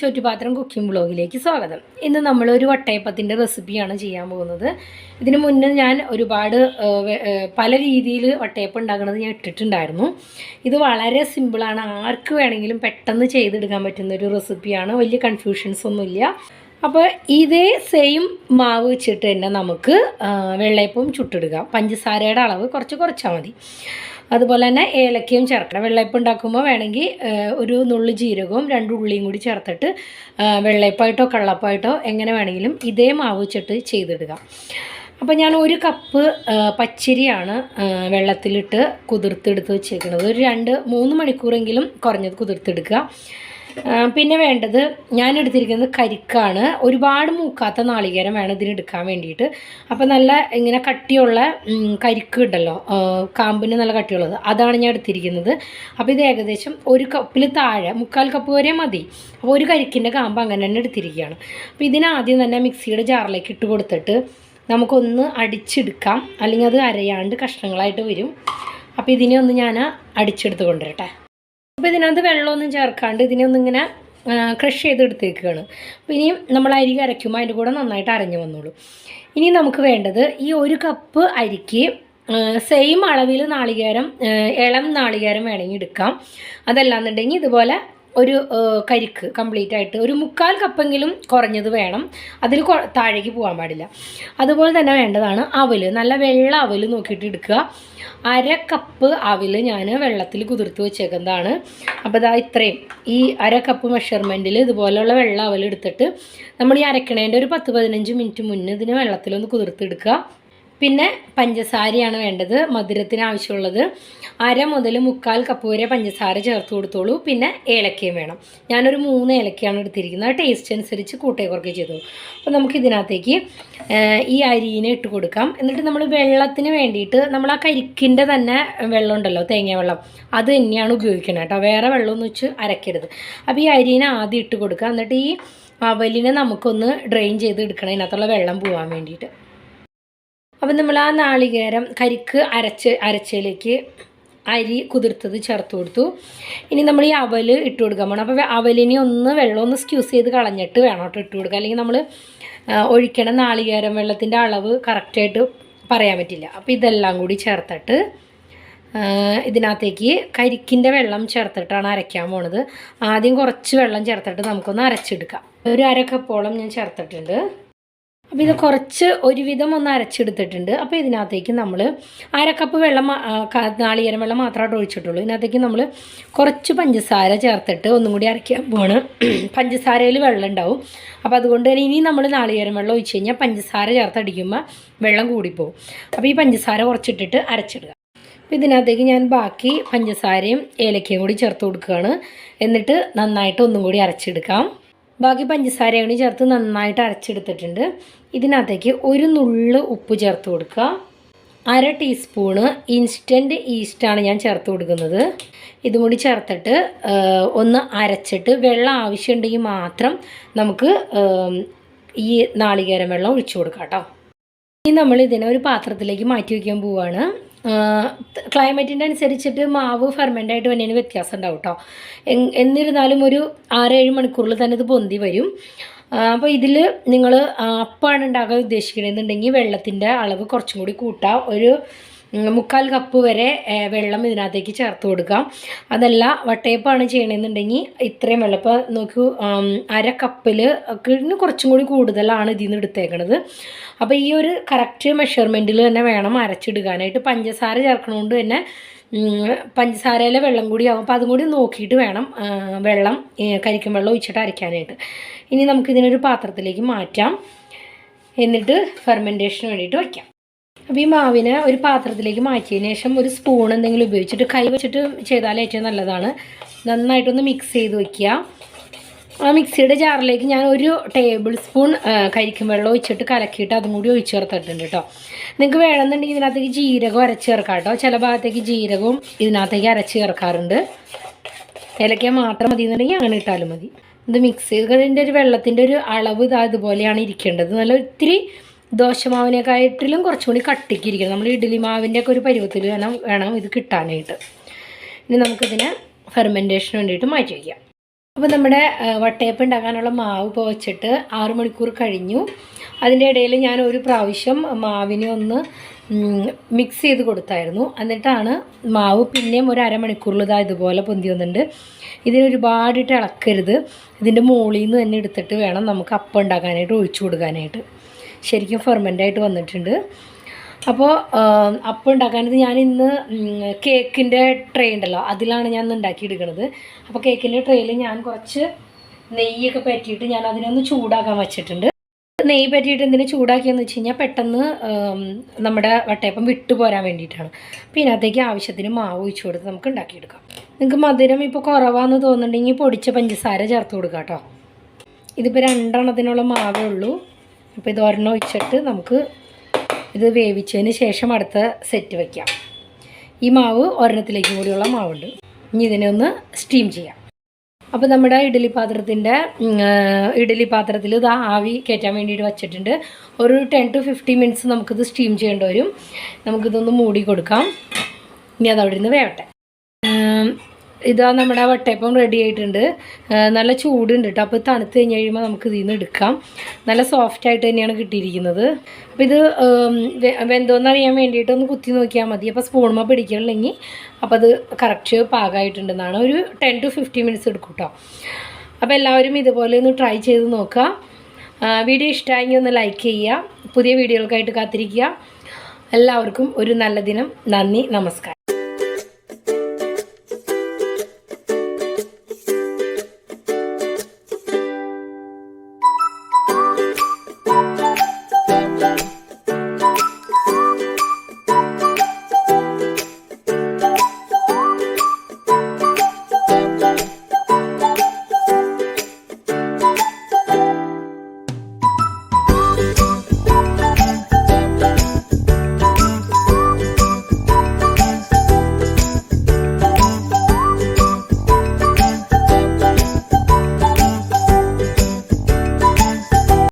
ചോറ്റുപാത്രം cooking ബ്ലോഗിലേക്ക് സ്വാഗതം. ഇന്ന് നമ്മളൊരു വട്ടയപ്പത്തിന്റെ റെസിപ്പിയാണ് ചെയ്യാൻ പോകുന്നത്. ഇതിനു മുന്നേ ഞാൻ ഒരുപാട് പല രീതിയിൽ വട്ടയപ്പം ഉണ്ടാക്കുന്നത് ഞാൻ ഇട്ടിട്ടുണ്ടായിരുന്നു. ഇത് വളരെ സിമ്പിളാണ് ആർക്ക് വേണമെങ്കിലും പെട്ടെന്ന് ചെയ്തെടുക്കാൻ പറ്റുന്ന ഒരു റെസിപ്പിയാണ്. വലിയ കൺഫ്യൂഷൻസ് ഒന്നുമില്ല. അപ്പോൾ ഇതേ സെയിം മാവ് വെച്ചിട്ട് തന്നെ നമുക്ക് വെള്ളയപ്പം ചുട്ടെടുക്കാം പഞ്ചസാരയുടെ അളവ് കുറച്ച് കുറച്ചാൽ മതി. അതുപോലെ തന്നെ ഏലക്കയും ചേർക്കണം. വെള്ളയപ്പം ഉണ്ടാക്കുമ്പോൾ വേണമെങ്കിൽ ഒരു നുള്ളു ജീരകവും രണ്ട് ഉള്ളിയും കൂടി ചേർത്തിട്ട് വെള്ളയപ്പായിട്ടോ കള്ളപ്പായിട്ടോ എങ്ങനെ വേണമെങ്കിലും ഇതേ മാവ് വെച്ചിട്ട് ചെയ്തിടുക. അപ്പോൾ ഞാൻ ഒരു കപ്പ് പച്ചരിയാണ് വെള്ളത്തിലിട്ട് കുതിർത്തെടുത്ത് വെച്ചേക്കുന്നത് ഒരു രണ്ട് മൂന്ന് മണിക്കൂറെങ്കിലും കുറഞ്ഞത് കുതിർത്തെടുക്കുക. പിന്നെ വേണ്ടത് ഞാൻ എടുത്തിരിക്കുന്നത് കരിക്കാണ്. ഒരുപാട് മൂക്കാത്ത നാളികേരം വേണം ഇതിന് എടുക്കാൻ വേണ്ടിയിട്ട്. അപ്പോൾ നല്ല ഇങ്ങനെ കട്ടിയുള്ള കരിക്ക് ഉണ്ടല്ലോ കാമ്പിന് നല്ല കട്ടിയുള്ളത്. അതാണ് ഞാൻ എടുത്തിരിക്കുന്നത്. അപ്പോൾ ഇത് ഏകദേശം ഒരു കപ്പിൽ താഴെ മുക്കാൽ കപ്പ് വരെ മതി. അപ്പോൾ ഒരു കരിക്കിന്റെ കാമ്പ് അങ്ങനെ തന്നെ എടുത്തിരിക്കുകയാണ്. അപ്പോൾ ഇതിനാദ്യം തന്നെ മിക്സിയുടെ ജാറിലേക്ക് ഇട്ട് കൊടുത്തിട്ട് നമുക്കൊന്ന് അടിച്ചെടുക്കാം. അല്ലെങ്കിൽ അത് അരയാണ്ട് കഷ്ണങ്ങളായിട്ട് വരും. അപ്പോൾ ഇതിനെ ഒന്ന് ഞാൻ അടിച്ചെടുത്ത് കൊണ്ടുവരട്ടെ. അപ്പോൾ ഇതിനകത്ത് വെള്ളമൊന്നും ചേർക്കാണ്ട് ഇതിനെ ഒന്നിങ്ങനെ ക്രഷ് ചെയ്ത് എടുത്തേക്കാണ് അപ്പോൾ ഇനിയും നമ്മൾ അരി അരയ്ക്കുമ്പോൾ അതിന്റെ കൂടെ നന്നായിട്ട് അരഞ്ഞു വന്നോളൂ. ഇനി നമുക്ക് വേണ്ടത് ഈ ഒരു കപ്പ് അരിക്ക് സെയിം അളവിൽ നാളികേരം ഇളം നാളികേരം വേണമെങ്കിൽ എടുക്കാം. അതല്ലാന്നുണ്ടെങ്കിൽ ഇതുപോലെ ഒരു കരിക്ക് കംപ്ലീറ്റ് ആയിട്ട്. ഒരു മുക്കാൽ കപ്പെങ്കിലും കുറഞ്ഞത് വേണം. അതിൽ താഴേക്ക് പോകാൻ പാടില്ല. അതുപോലെ തന്നെ വേണ്ടതാണ് അവൽ. നല്ല വെള്ള അവൽ നോക്കിയിട്ട് എടുക്കുക. അര കപ്പ് അവൽ ഞാൻ വെള്ളത്തിൽ കുതിർത്ത് വെച്ചേക്കുന്നതാണ്. അപ്പോൾ ഇതാ ഇത്രയും. ഈ അര കപ്പ് മെഷർമെന്റിൽ ഇതുപോലെയുള്ള വെള്ള അവൽ എടുത്തിട്ട് നമ്മൾ ഈ അരക്കണേന്റെ ഒരു പത്ത് പതിനഞ്ച് മിനിറ്റ് മുന്നേ ഇതിന് വെള്ളത്തിലൊന്ന് കുതിർത്തെടുക്കുക പിന്നെ പഞ്ചസാരയാണ് വേണ്ടത് മധുരത്തിന് ആവശ്യമുള്ളത്. അര മുതൽ മുക്കാൽ കപ്പ് വരെ പഞ്ചസാര ചേർത്ത് കൊടുത്തോളൂ. പിന്നെ ഏലക്കയും വേണം. ഞാനൊരു മൂന്ന് ഏലക്കയാണ് എടുത്തിരിക്കുന്നത്. ടേസ്റ്റ് അനുസരിച്ച് കൂട്ടേ കുറയ്ക്കുകയും ചെയ്തോളൂ അപ്പോൾ നമുക്ക് ഇതിനകത്തേക്ക് ഈ അരിയിനെ ഇട്ട് കൊടുക്കാം. എന്നിട്ട് നമ്മൾ വെള്ളത്തിന് വേണ്ടിയിട്ട് നമ്മൾ ആ കരിക്കിന്റെ തന്നെ വെള്ളം ഉണ്ടല്ലോ തേങ്ങ വെള്ളം. അത് തന്നെയാണ് ഉപയോഗിക്കുന്നത് കേട്ടോ. വേറെ വെള്ളമൊന്നും വെച്ച് അരക്കരുത്. അപ്പോൾ ഈ അരിനെ ആദ്യം ഇട്ട് കൊടുക്കുക. എന്നിട്ട് ഈ അവലിനെ നമുക്കൊന്ന് ഡ്രെയിൻ ചെയ്ത് എടുക്കണം. ഇതിനകത്തുള്ള വെള്ളം പോകാൻ വേണ്ടിയിട്ട്. അപ്പം നമ്മൾ ആ നാളികേരം കരിക്ക് അരച്ച് അരച്ചയിലേക്ക് അരി കുതിർത്തത് ചേർത്ത് കൊടുത്തു. ഇനി നമ്മൾ ഈ അവൽ ഇട്ട് കൊടുക്കാൻ പോകണം അപ്പോൾ അവലിനെ ഒന്ന് വെള്ളം ഒന്ന് സ്ക്യൂസ് ചെയ്ത് കളഞ്ഞിട്ട് വേണം കേട്ടോ ഇട്ട് കൊടുക്കുക അല്ലെങ്കിൽ നമ്മൾ ഒഴിക്കണ നാളികേരം വെള്ളത്തിന്റെ അളവ് കറക്റ്റായിട്ട് പറയാൻ പറ്റില്ല. അപ്പോൾ ഇതെല്ലാം കൂടി ചേർത്തിട്ട് ഇതിനകത്തേക്ക് കരിക്കിന്റെ വെള്ളം ചേർത്തിട്ടാണ് അരയ്ക്കാൻ പോണത്. ആദ്യം കുറച്ച് വെള്ളം ചേർത്തിട്ട് നമുക്കൊന്ന് അരച്ചെടുക്കാം. ഒരു അര ഞാൻ ചേർത്തിട്ടുണ്ട്. അപ്പോൾ ഇത് കുറച്ച് ഒരുവിധം ഒന്ന് അരച്ചെടുത്തിട്ടുണ്ട്. അപ്പോൾ ഇതിനകത്തേക്ക് നമ്മൾ അര കപ്പ് വെള്ളം നാളികേരം വെള്ളം മാത്രമായിട്ട് ഒഴിച്ചിട്ടുള്ളൂ. ഇതിനകത്തേക്ക് നമ്മൾ കുറച്ച് പഞ്ചസാര ചേർത്തിട്ട് ഒന്നും കൂടി അരയ്ക്കാൻ പോവാണ്. പഞ്ചസാരയിൽ വെള്ളം ഉണ്ടാവും. അപ്പോൾ അതുകൊണ്ട് തന്നെ ഇനി നമ്മൾ നാളികേരം വെള്ളം ഒഴിച്ച് കഴിഞ്ഞാൽ പഞ്ചസാര ചേർത്തടിക്കുമ്പോൾ വെള്ളം കൂടിപ്പോവും. അപ്പോൾ ഈ പഞ്ചസാര കുറച്ചിട്ടിട്ട് അരച്ചിടുക. അപ്പോൾ ഇതിനകത്തേക്ക് ഞാൻ ബാക്കി പഞ്ചസാരയും ഏലക്കയും കൂടി ചേർത്ത് കൊടുക്കുകയാണ്. എന്നിട്ട് നന്നായിട്ട് ഒന്നും കൂടി അരച്ചെടുക്കാം. ബാക്കി പഞ്ചസാരയും കൂടി ചേർത്ത് നന്നായിട്ട് അരച്ചെടുത്തിട്ടുണ്ട്. ഇതിനകത്തേക്ക് ഒരു നുള്ള് ഉപ്പ് ചേർത്ത് കൊടുക്കുക. അര ടീസ്പൂണ് ഇൻസ്റ്റന്റ് ഈസ്റ്റാണ് ഞാൻ ചേർത്ത് കൊടുക്കുന്നത്. ഇതും കൂടി ചേർത്തിട്ട് ഒന്ന് അരച്ചിട്ട് വെള്ളം ആവശ്യമുണ്ടെങ്കിൽ മാത്രം നമുക്ക് ഈ നാളികേരം വെള്ളം ഒഴിച്ചു കൊടുക്കാം കേട്ടോ. ഇനി നമ്മൾ ഇതിനെ ഒരു പാത്രത്തിലേക്ക് മാറ്റി വയ്ക്കാൻ പോവുകയാണ് ക്ലൈമറ്റിന്റെ അനുസരിച്ചിട്ട് മാവ് ഫെർമെന്റ് ആയിട്ട് വരുന്നതിന് വ്യത്യാസം ഉണ്ടാവും കേട്ടോ എന്നിരുന്നാലും ഒരു ആറേഴ് മണിക്കൂറിൽ തന്നെ ഇത് പൊന്തി വരും. അപ്പോൾ ഇതിൽ നിങ്ങൾ അപ്പമാണ് ഉണ്ടാക്കാൻ ഉദ്ദേശിക്കണമെന്നുണ്ടെങ്കിൽ വെള്ളത്തിന്റെ അളവ് കുറച്ചും കൂടി കൂട്ടാം. ഒരു മുക്കാൽ കപ്പ് വരെ വെള്ളം ഇതിനകത്തേക്ക് ചേർത്ത് കൊടുക്കാം. അതല്ല വട്ടയപ്പാണ് ചെയ്യണമെന്നുണ്ടെങ്കിൽ ഇത്രയും വെള്ളം. ഇപ്പോൾ നോക്കൂ അര കപ്പിൽ കുറച്ചും കൂടി കൂടുതലാണ് ഇതിൽ നിന്ന് എടുത്തേക്കണത്. അപ്പോൾ ഈ ഒരു കറക്റ്റ് മെഷർമെന്റിൽ തന്നെ വേണം അരച്ചിടുകാനായിട്ട് പഞ്ചസാര ചേർക്കണോണ്ട് തന്നെ പഞ്ചസാരയിലെ വെള്ളം കൂടി ആവും. അപ്പോൾ അതും കൂടി നോക്കിയിട്ട് വേണം വെള്ളം കരിക്കും വെള്ളം ഒഴിച്ചിട്ട് അരയ്ക്കാനായിട്ട്. ഇനി നമുക്കിതിനൊരു പാത്രത്തിലേക്ക് മാറ്റാം. എന്നിട്ട് ഫെർമെന്റേഷന് വേണ്ടിയിട്ട് വയ്ക്കാം. അപ്പോൾ ഈ മാവിനെ ഒരു പാത്രത്തിലേക്ക് മാറ്റിയതിന് ശേഷം ഒരു സ്പൂൺ എന്തെങ്കിലും ഉപയോഗിച്ചിട്ട് കൈ വെച്ചിട്ട് ചെയ്താൽ ഏറ്റവും നല്ലതാണ്. നന്നായിട്ടൊന്ന് മിക്സ് ചെയ്ത് വയ്ക്കുക ആ മിക്സിയുടെ ജാറിലേക്ക് ഞാൻ ഒരു ടേബിൾ സ്പൂൺ കരിക്കും വെള്ളം ഒഴിച്ചിട്ട് കലക്കിയിട്ട് അതും കൂടി ഒഴിച്ച് ചേർത്തിട്ടുണ്ട് കേട്ടോ. നിങ്ങൾക്ക് വേണമെന്നുണ്ടെങ്കിൽ ഇതിനകത്തേക്ക് ജീരകം അരച്ച് ചേർക്കാം കേട്ടോ. ചില ഭാഗത്തേക്ക് ജീരകവും ഇതിനകത്തേക്ക് അരച്ച് ചേർക്കാറുണ്ട്. ഏലക്ക മാത്രം മതി എന്നുണ്ടെങ്കിൽ അങ്ങനെ ഇട്ടാലും മതി. ഇത് മിക്സ് ചെയ്തതിന്റെ ഒരു വെള്ളത്തിന്റെ ഒരു അളവ് ഇതാ ഇതുപോലെയാണ് ഇരിക്കേണ്ടത്. നല്ല ഒത്തിരി ദോശമാവിനെക്കാട്ടിലും കുറച്ചും കൂടി കട്ടിക്ക് ഇരിക്കണം നമ്മൾ ഇഡ്ഡലി മാവിന്റെ ഒക്കെ ഒരു പരുവത്തിൽ വേണം വേണം ഇത് കിട്ടാനായിട്ട്. ഇനി നമുക്കിതിനെ ഫെർമെന്റേഷന് വേണ്ടിയിട്ട് മാറ്റി വയ്ക്കാം. അപ്പോൾ നമ്മുടെ വട്ടയപ്പം ഉണ്ടാക്കാനുള്ള മാവ് ഇപ്പോൾ വെച്ചിട്ട് ആറ് മണിക്കൂർ കഴിഞ്ഞു. അതിന്റെ ഇടയിൽ ഞാൻ ഒരു പ്രാവശ്യം മാവിനെ ഒന്ന് മിക്സ് ചെയ്ത് കൊടുത്തായിരുന്നു. എന്നിട്ടാണ് മാവ് പിന്നെയും ഒരു അരമണിക്കൂറിൽ ഇതാ ഇതുപോലെ പൊന്തി വന്നിട്ടുണ്ട്. ഇതിനൊരുപാടിട്ട് ഇളക്കരുത്. ഇതിന്റെ മുകളിൽ നിന്ന് തന്നെ എടുത്തിട്ട് വേണം നമുക്ക് അപ്പം ഉണ്ടാക്കാനായിട്ട് ഒഴിച്ചു കൊടുക്കാനായിട്ട്. ശരിക്കും ഫെർമെന്റായിട്ട് വന്നിട്ടുണ്ട്. അപ്പോൾ അപ്പം ഉണ്ടാക്കാനത് ഞാൻ ഇന്ന് കേക്കിന്റെ ട്രേ ഉണ്ടല്ലോ അതിലാണ് ഞാൻ ഉണ്ടാക്കിയെടുക്കുന്നത് അപ്പോൾ കേക്കിന്റെ ട്രേയിൽ ഞാൻ കുറച്ച് നെയ്യൊക്കെ പറ്റിയിട്ട് ഞാൻ അതിനൊന്ന് ചൂടാക്കാൻ വെച്ചിട്ടുണ്ട്. നെയ്യ് പറ്റിയിട്ട് എന്തിനു ചൂടാക്കിയെന്ന് വെച്ച് കഴിഞ്ഞാൽ പെട്ടെന്ന് നമ്മുടെ വട്ടയപ്പം വിട്ടു പോരാൻ വേണ്ടിയിട്ടാണ്. അപ്പോൾ ഇതിനകത്തേക്ക് ആവശ്യത്തിന് മാവ് ഒഴിച്ചു കൊടുത്ത് നമുക്ക് ഉണ്ടാക്കിയെടുക്കാം. നിങ്ങൾക്ക് മധുരം ഇപ്പോൾ കുറവാന്ന് തോന്നുന്നുണ്ടെങ്കിൽ പൊടിച്ച പഞ്ചസാര ചേർത്ത് കൊടുക്കാം കേട്ടോ ഇതിപ്പോൾ രണ്ടെണ്ണത്തിനുള്ള മാവേ ഉള്ളൂ. അപ്പോൾ ഇത് ഒരെണ്ണം ഒഴിച്ചിട്ട് നമുക്ക് ഇത് വേവിച്ചതിന് ശേഷം അടുത്ത സെറ്റ് വയ്ക്കാം ഈ മാവ് ഒരെണ്ണത്തിലേക്ക് കൂടിയുള്ള മാവുണ്ട്. ഇനി ഇതിനെ ഒന്ന് സ്റ്റീം ചെയ്യാം. അപ്പോൾ നമ്മുടെ ഇഡ്ഡലി പാത്രത്തിന്റെ ഇഡ്ഡലി പാത്രത്തിൽ ഇത് ആവി കയറ്റാൻ വേണ്ടിയിട്ട് വച്ചിട്ടുണ്ട്. ഒരു ടെൻ ടു ഫിഫ്റ്റി മിനിറ്റ്സ് നമുക്കിത് സ്റ്റീം ചെയ്യേണ്ടി വരും. നമുക്കിതൊന്ന് മൂടി കൊടുക്കാം. ഇനി അതവിടെ നിന്ന് വേവട്ടെ. ഇതാ നമ്മുടെ വട്ടയപ്പം റെഡി ആയിട്ടുണ്ട്. നല്ല ചൂടുണ്ട് കേട്ടോ അപ്പോൾ തണുത്ത് കഴിഞ്ഞ് കഴിയുമ്പോൾ നമുക്ക് ഇതിൽ നിന്ന് എടുക്കാം. നല്ല സോഫ്റ്റ് ആയിട്ട് തന്നെയാണ് കിട്ടിയിരിക്കുന്നത്. അപ്പോൾ ഇത് വെന്തോന്നറിയാൻ വേണ്ടിയിട്ട് ഒന്ന് കുത്തി നോക്കിയാൽ മതി. അപ്പോൾ സ്പൂണുമ്മ പിടിക്കണില്ലെങ്കിൽ അപ്പോൾ അത് കറക്റ്റ് പാകമായിട്ടുണ്ടെന്നാണ് ഒരു ടെൻ ടു ഫിഫ്റ്റീൻ മിനിറ്റ്സ് എടുക്കും കേട്ടോ അപ്പോൾ എല്ലാവരും ഇതുപോലെ ഒന്ന് ട്രൈ ചെയ്ത് നോക്കുക വീഡിയോ ഇഷ്ടമായെങ്കിൽ ഒന്ന് ലൈക്ക് ചെയ്യുക. പുതിയ വീഡിയോകൾക്കായിട്ട് കാത്തിരിക്കുക. എല്ലാവർക്കും ഒരു നല്ല ദിനം. നന്ദി. നമസ്കാരം.